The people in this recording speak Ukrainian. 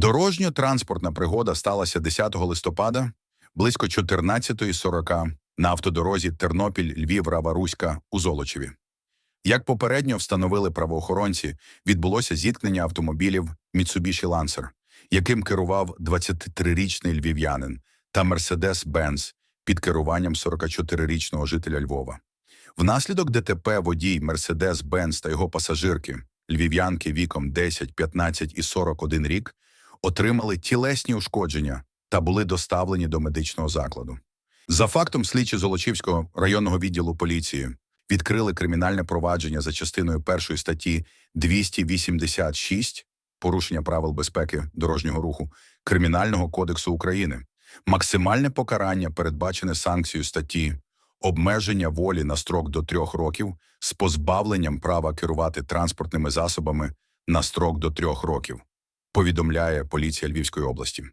Дорожньо-транспортна пригода сталася 10 листопада близько 14.40 на автодорозі Тернопіль-Львів-Рава-Руська у Золочеві. Як попередньо встановили правоохоронці, відбулося зіткнення автомобілів Mitsubishi Lancer, яким керував 23-річний львів'янин, та Mercedes-Benz під керуванням 44-річного жителя Львова. Внаслідок ДТП водій Mercedes-Benz та його пасажирки, львів'янки віком 10, 15 і 41 рік, отримали тілесні ушкодження та були доставлені до медичного закладу. За фактом слідчі Золочівського районного відділу поліції відкрили кримінальне провадження за частиною першої статті 286 порушення правил безпеки дорожнього руху Кримінального кодексу України. Максимальне покарання передбачене санкцією статті обмеження волі на строк до трьох років з позбавленням права керувати транспортними засобами на строк до трьох років, повідомляє поліція Львівської області.